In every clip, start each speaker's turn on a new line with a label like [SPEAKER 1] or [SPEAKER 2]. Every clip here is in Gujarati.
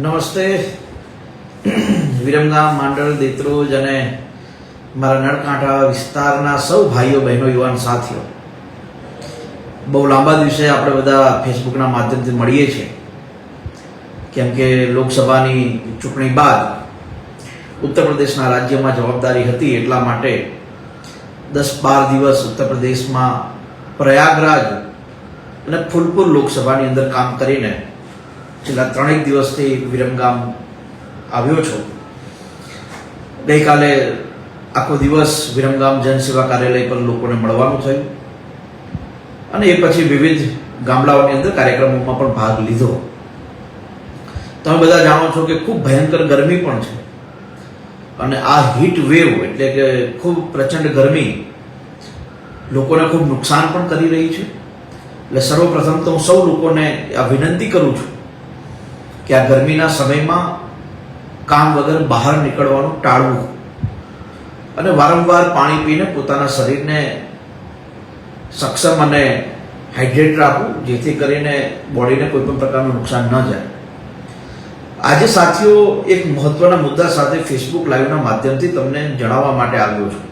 [SPEAKER 1] નમસ્તે. વિરમગામ માંડળ દેત્રોજ અને મારા નળકાંઠા વિસ્તારના સૌ ભાઈઓ, બહેનો, યુવાન સાથીઓ. બહુ લાંબા દિવસે આપણે બધા ફેસબુકના માધ્યમથી મળીએ છીએ. કેમ કે લોકસભાની ચૂંટણી બાદ ઉત્તર પ્રદેશના રાજ્યમાં જવાબદારી હતી એટલા માટે દસ બાર દિવસ ઉત્તર પ્રદેશમાં પ્રયાગરાજ અને ફૂલપુર લોકસભાની અંદર કામ કરીને છેલ્લા ત્રણેક દિવસથી વિરમગામ આવ્યો છું. ગઈકાલે આખો દિવસ વિરમગામ જનસેવા કાર્યાલય પર લોકોને મળવાનું થયું. અને એ પછી વિવિધ ગામડાઓની અંદર કાર્યક્રમોમાં પણ ભાગ લીધો. તમે બધા જાણો છો કે ખૂબ ભયંકર ગરમી પણ છે. અને આ હીટ વેવ એટલે કે ખૂબ પ્રચંડ ગરમી લોકોને ખૂબ નુકસાન પણ કરી રહી છે. એટલે સર્વપ્રથમ તો હું સૌ લોકોને આ વિનંતી કરું છું કે આ ગરમીના સમયમાં કામ વગર બહાર નીકળવાનું ટાળવું. અને વારંવાર પાણી પીને પોતાના શરીરને સક્ષમ અને હાઇડ્રેટ રાખવું, જેથી કરીને બોડીને કોઈ પણ પ્રકારનું નુકસાન ન જાય. આજે સાથીઓ, એક મહત્વના મુદ્દા સાથે ફેસબુક લાઈવના માધ્યમથી તમને જણાવવા માટે આવ્યો છું.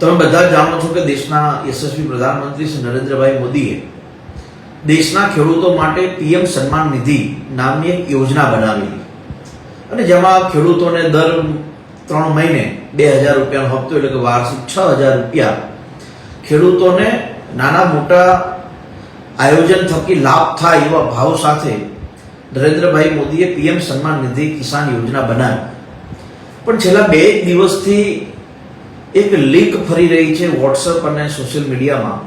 [SPEAKER 1] તમે બધા જાણો છો કે દેશના યશસ્વી પ્રધાનમંત્રી શ્રી નરેન્દ્રભાઈ મોદીએ દેશના ખેડૂતો માટે પીએમ સન્માન નિધિ નામની એક યોજના બનાવી અને જેમાં ખેડૂતોને દર ત્રણ મહિને બે હજાર રૂપિયાનો હપ્તો એટલે કે વાર્ષિક છ હજાર રૂપિયા ખેડૂતોને નાના મોટા આયોજન થકી લાભ થાય એવા ભાવ સાથે નરેન્દ્રભાઈ મોદીએ પીએમ સન્માન નિધિ કિસાન યોજના બનાવી. પણ છેલ્લા બે દિવસથી એક લિંક ફરી રહી છે વોટ્સઅપ અને સોશિયલ મીડિયામાં.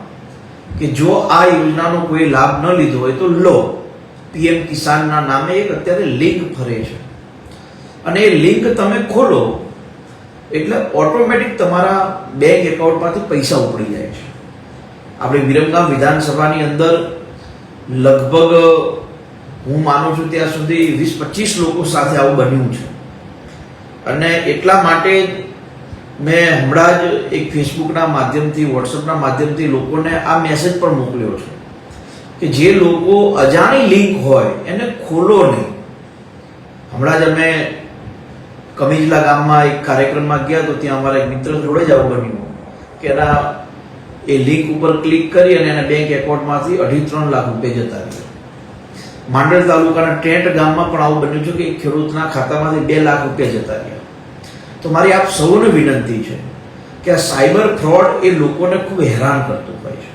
[SPEAKER 1] કે જો આ યોજનાનો કોઈ લાભ ન લીધો હોય તો લો. પીએમ કિસાનના નામે એક અત્યારે લિંક ફરે છે. અને એ લિંક તમે ખોલો, એટલે ઓટોમેટિક તમારા બેંક એકાઉન્ટમાંથી પૈસા ઉપડી જાય છે. આપણે વિરમગામ વિધાનસભાની અંદર લગભગ, હું માનું છું ત્યાં સુધી વીસ પચીસ લોકો સાથે આવું બન્યું છે. અને એટલા માટે મેં હમણાં જ એક ફેસબુકના માધ્યમથી વોટ્સઅપના માધ્યમથી લોકોને આ મેસેજ પણ મોકલ્યો છે કે જે લોકો અજાણી લિંક હોય એને ખોલો નહીં. હમણાં જ અમે કમિજલા ગામમાં એક કાર્યક્રમમાં ગયા તો ત્યાં અમારા એક મિત્ર જોડે જ આવું બન્યું કે એના એ લિંક ઉપર ક્લિક કરી અને એના બેંક એકાઉન્ટમાંથી અઢી ત્રણ લાખ રૂપિયા જતા રહ્યા. માંડળ તાલુકાના ટેન્ટ ગામમાં પણ આવું બન્યું છે કે ખેડૂતના ખાતામાંથી બે લાખ રૂપિયા જતા રહ્યા. તો મારી આપ સૌને વિનંતી છે કે આ સાયબર ફ્રોડ એ લોકોને ખૂબ હેરાન કરતું હોય છે.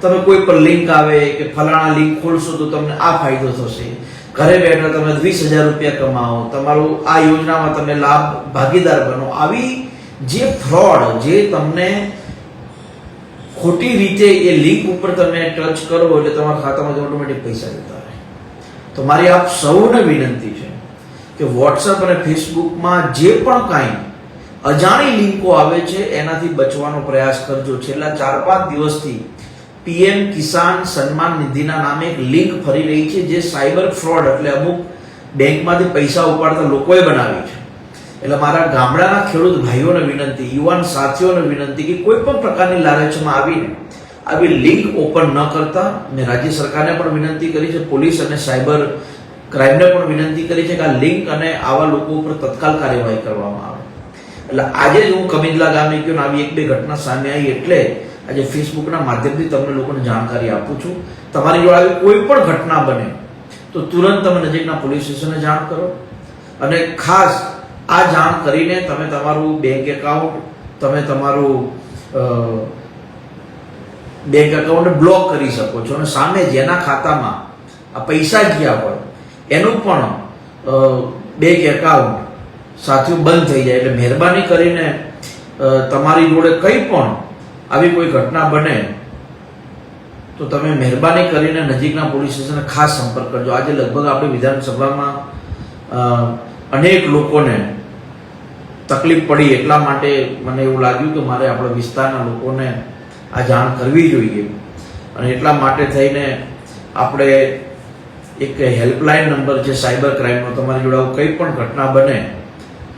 [SPEAKER 1] તમે કોઈ પણ લિંક આવે કે ફલાણા લિંક ખોલશો તો તમને આ ફાયદો થશે. ઘરે બેઠા તમે વીસ હજાર રૂપિયા કમાવો, તમારું આ યોજનામાં તમે લાભ, ભાગીદાર બનો. આવી જે ફ્રોડ જે તમને ખોટી રીતે એ લિંક ઉપર તમે ટચ કરો એટલે તમારા ખાતામાં ઓટોમેટિક પૈસા જતા રહે. તો મારી આપ સૌને વિનંતી છે કે વોટ્સઅપ અને ફેસબુકમાં જે પણ કાંઈ અજાણી લિંકો આવે છે, એનાથી બચવાનો પ્રયાસ કરજો. છેલ્લા ચાર પાંચ દિવસથી પીએમ કિસાન સન્માન નિધિના નામે એક લિંક ફરી રહી છે, જે સાયબર ફ્રોડ એટલે અમુક બેંકમાંથી પૈસા ઉપાડતા લોકોએ બનાવી છે. એટલે મારા ગામડાના ખેડૂત ભાઈઓને વિનંતી, યુવાન સાથીઓને વિનંતી કે કોઈ પણ પ્રકારની લાલચમાં આવીને આવી લિંક ઓપન ન કરતા. મેં રાજ્ય સરકારને પણ વિનંતી કરી છે, પોલીસ અને સાયબર ક્રાઇમને પણ વિનંતી કરી છે કે આ લિંક અને આવા લોકો ઉપર તત્કાલ કાર્યવાહી કરવામાં આવે. એટલે આજે જ હું કમિંદલા ગામે ગયો ને આવી એક બે ઘટના સામે આવી એટલે આજે ફેસબુકના માધ્યમથી તમને લોકોને જાણકારી આપું છું. તમારી જોડે આવી કોઈ પણ ઘટના બને, તો તુરંત તમે નજીકના પોલીસ સ્ટેશને જાણ કરો. અને ખાસ આ જાણ કરીને તમે તમારું બેંક એકાઉન્ટ તમે તમારું બેંક એકાઉન્ટ બ્લોક કરી શકો છો. અને સામે જેના ખાતામાં આ પૈસા ગયા હોય એનું પણ બેંક એકાઉન્ટ સાથીઓ બંધ થઈ જાય એટલે મહેરબાની કરીને તમારી જોડે કંઈ પણ આવી કોઈ ઘટના બને, તો તમે મહેરબાની કરીને નજીકના પોલીસ સ્ટેશને ખાસ સંપર્ક કરજો. આજે લગભગ આપણે વિધાનસભામાં અનેક લોકોને તકલીફ પડી એટલા માટે મને એવું લાગ્યું કે મારે આપણા વિસ્તારના લોકોને આ જાણ કરવી જોઈએ. અને એટલા માટે થઈને આપણે એક હેલ્પલાઇન નંબર છે સાયબર ક્રાઇમનો તમારી જોડે આવું કંઈ પણ ઘટના બને,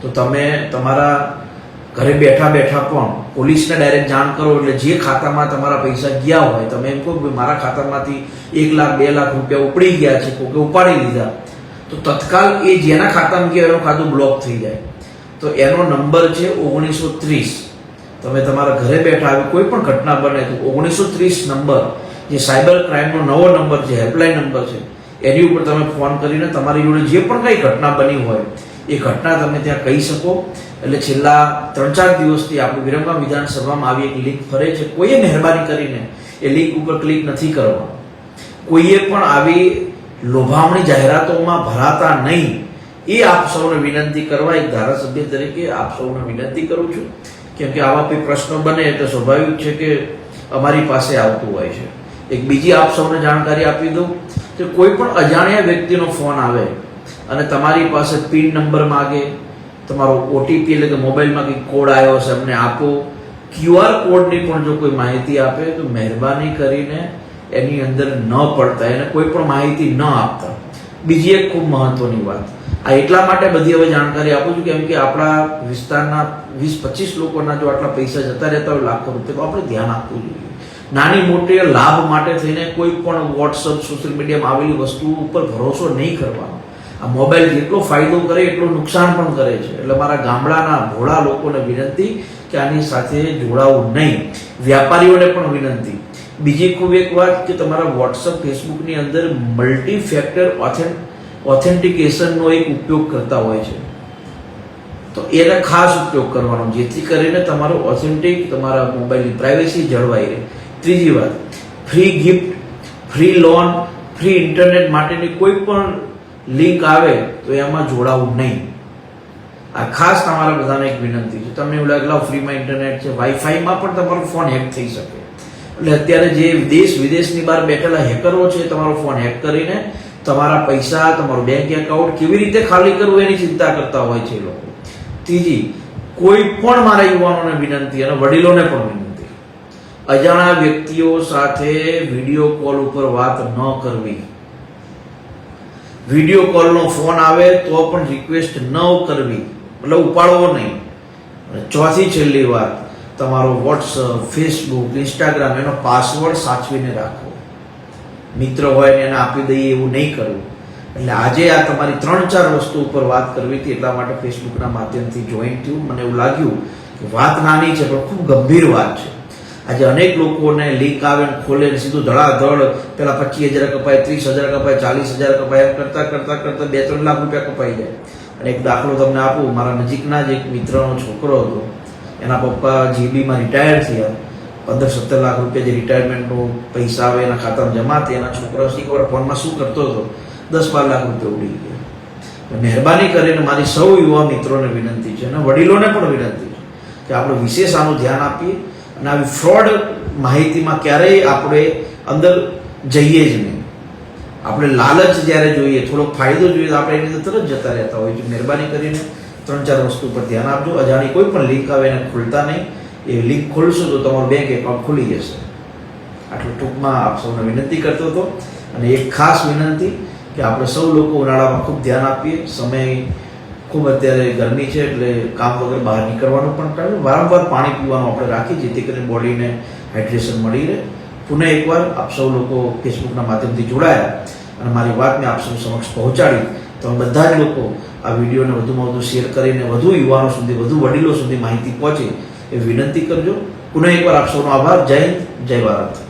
[SPEAKER 1] તો તમે તમારા ઘરે બેઠા બેઠા પણ પોલીસને ડાયરેક્ટ જાણ કરો એટલે જે ખાતામાં તમારા પૈસા ગયા હોય, તમે એમ કહો કે મારા ખાતામાંથી એક લાખ, બે લાખ રૂપિયા ઉપડી ગયા છે, કોકે ઉપાડી લીધા, તો તત્કાલ એ જેના ખાતામાં ગયા એનું ખાતું બ્લોક થઈ જાય. તો એનો નંબર છે ઓગણીસો ત્રીસ. તમે તમારા ઘરે બેઠા આવી કોઈ પણ ઘટના બને તો ઓગણીસો ત્રીસ નંબર જે સાયબર ક્રાઇમનો નવો નંબર છે હેલ્પલાઇન નંબર છે એની ઉપર તમે ફોન કરીને તમારી જોડે જે પણ કંઈ ઘટના બની હોય, એ ઘટના તમે ત્યાં કહી શકો. એટલે છેલ્લા ત્રણ ચાર દિવસથી આપણું વિરમગામ વિધાનસભામાં આવી એક લિંક ફરે છે. કોઈએ મહેરબાની કરીને એ લિંક ઉપર ક્લિક નથી કરવા. કોઈએ પણ આવી લોભામણી જાહેરાતોમાં ભરાતા નહીં, એ આપ સૌને વિનંતી કરવા, એક ધારાસભ્ય તરીકે આપ સૌને વિનંતી કરું છું. કેમ કે આવા કોઈ પ્રશ્નો બને એટલે સ્વાભાવિક છે કે અમારી પાસે આવતું હોય છે. એક બીજી આપ સૌને જાણકારી આપી દઉં. કે કોઈ પણ અજાણ્યા વ્યક્તિનો ફોન આવે અને તમારી પાસે પિન નંબર માગે, તમારો ઓટીપી એટલે કે મોબાઈલમાં કંઈક કોડ આવ્યો છે અમને આપો. ક્યુઆર કોડની પણ જો કોઈ માહિતી આપે, તો મહેરબાની કરીને એની અંદર ન પડતા, એને કોઈ પણ માહિતી ન આપતા. બીજી એક ખૂબ મહત્વની વાત. આ એટલા માટે બધી હવે જાણકારી આપું છું કેમ કે આપણા વિસ્તારના વીસ પચીસ લોકોના જો આટલા પૈસા જતા રહેતા હોય લાખો રૂપિયા, તો આપણે ધ્યાન આપવું જોઈએ. નાની મોટી લાભ માટે થઈને કોઈ પણ વોટ્સઅપ સોશિયલ મીડિયામાં આવેલી વસ્તુ ઉપર ભરોસો નહીં કરવાનો. આ મોબાઈલ જેટલો ફાયદો કરે, એટલું નુકસાન પણ કરે છે. એટલે મારા ગામડાના ભોળા લોકોને વિનંતી કે આની સાથે જોડાવું નહીં. વ્યાપારીઓને પણ વિનંતી. બીજી ખૂબ એક વાત કે તમારા વોટ્સઅપ ફેસબુકની અંદર મલ્ટી ફેક્ટર ઓથેન્ટિકેશનનો એક ઉપયોગ કરતા હોય છે. તો એને ખાસ ઉપયોગ કરવાનો, જેથી કરીને તમારો ઓથેન્ટિક તમારા મોબાઈલની પ્રાઇવેસી જળવાઈ રહે. ત્રીજી વાત free gift free loan free internet માટેની કોઈ પણ લિંક આવે તો એમાં જોડાવું નહીં. આ ખાસ તમારા બધાને એક વિનંતી છે. તમે એવું લાગે ફ્રીમાં ઇન્ટરનેટ છે. વાઈફાઈમાં પણ તમારો ફોન હેક થઈ શકે. એટલે અત્યારે જે દેશ વિદેશની બહાર બેઠેલા હેકરો છે, તમારો ફોન હેક કરીને તમારા પૈસા, તમારું બેંક એકાઉન્ટ કેવી રીતે ખાલી કરવું એની ચિંતા કરતા હોય છે લોકો. ત્રીજી, કોઈ પણ મારા યુવાનોને વિનંતી અને વડીલોને પણ વિનંતી. અજાણ્યા વ્યક્તિઓ સાથે વીડિયો કોલ ઉપર વાત ન કરવી. વીડિયો કોલનો ફોન આવે તો પણ રિક્વેસ્ટ ન કરવી. એટલે ઉપાડવો નહીં. ચોથી છેલ્લી વાત, તમારો વોટ્સઅપ ફેસબુક ઇન્સ્ટાગ્રામ એનો પાસવર્ડ સાચવીને રાખવો. મિત્ર હોય એને આપી દઈએ એવું નહીં કરવું. એટલે આજે આ તમારી ત્રણ ચાર વસ્તુ ઉપર વાત કરવી હતી, એટલા માટે ફેસબુકના માધ્યમથી જોઈન થયું. મને એવું લાગ્યું કે વાત નાની છે, પણ ખૂબ ગંભીર વાત છે. આજે અનેક લોકોને લીક આવે ખોલે સીધું ધડાધડ, પેલા પચીસ હજાર કપાય, ત્રીસ હજાર કપાય, ચાલીસ હજાર કપાય, એમ કરતા કરતા કરતા બે ત્રણ લાખ રૂપિયા કપાઈ જાય. અને એક દાખલો તમને આપું, મારા નજીકના જ એક મિત્રનો છોકરો હતો. એના પપ્પા જીબીમાં રિટાયર થયા. પંદર સત્તર લાખ રૂપિયા જે રિટાયરમેન્ટનો પૈસા આવે એના ખાતામાં જમા થયા. એના છોકરા શીખવા ફોનમાં શું કરતો હતો? દસ બાર લાખ રૂપિયા ઉડી ગયા. મહેરબાની કરીને મારી સૌ યુવા મિત્રોને વિનંતી છે અને વડીલોને પણ વિનંતી છે કે આપણે વિશેષ આનું ધ્યાન આપીએ. અને આવી ફ્રોડ માહિતીમાં ક્યારેય આપણે અંદર જઈએ જ નહીં. આપણે લાલચ જ્યારે જોઈએ, થોડોક ફાયદો જોઈએ, તો આપણે એની અંદર તરત જતા રહેતા હોય છે મહેરબાની કરીને ત્રણ ચાર વસ્તુ પર ધ્યાન આપજો. અજાણી કોઈ પણ લિંક આવે એને ખોલતા નહીં. એ લિંક ખોલશો તો તમારું બેંક એકાઉન્ટ ખુલી જશે. આટલું ટૂંકમાં આપ સૌને વિનંતી કરતો હતો. અને એક ખાસ વિનંતી કે આપણે સૌ લોકો ઉનાળામાં ખૂબ ધ્યાન આપીએ. સમય ખૂબ અત્યારે ગરમી છે એટલે કામ વગર બહાર નીકળવાનું પણ ટાળ્યું વારંવાર પાણી પીવાનું આપણે રાખીએ, જેથી કરીને બોડીને હાઇડ્રેશન મળી રહે. પુનઃ એકવાર આપ સૌ લોકો ફેસબુકના માધ્યમથી જોડાયા અને મારી વાતને આપ સૌ સમક્ષ પહોંચાડી. તમે બધા જ લોકો આ વિડીયોને વધુમાં વધુ શેર કરીને વધુ યુવાનો સુધી, વધુ વડીલો સુધી માહિતી પહોંચે એ વિનંતી કરજો. પુનઃ એકવાર આપ સૌનો આભાર. જય હિન્દ, જય ભારત.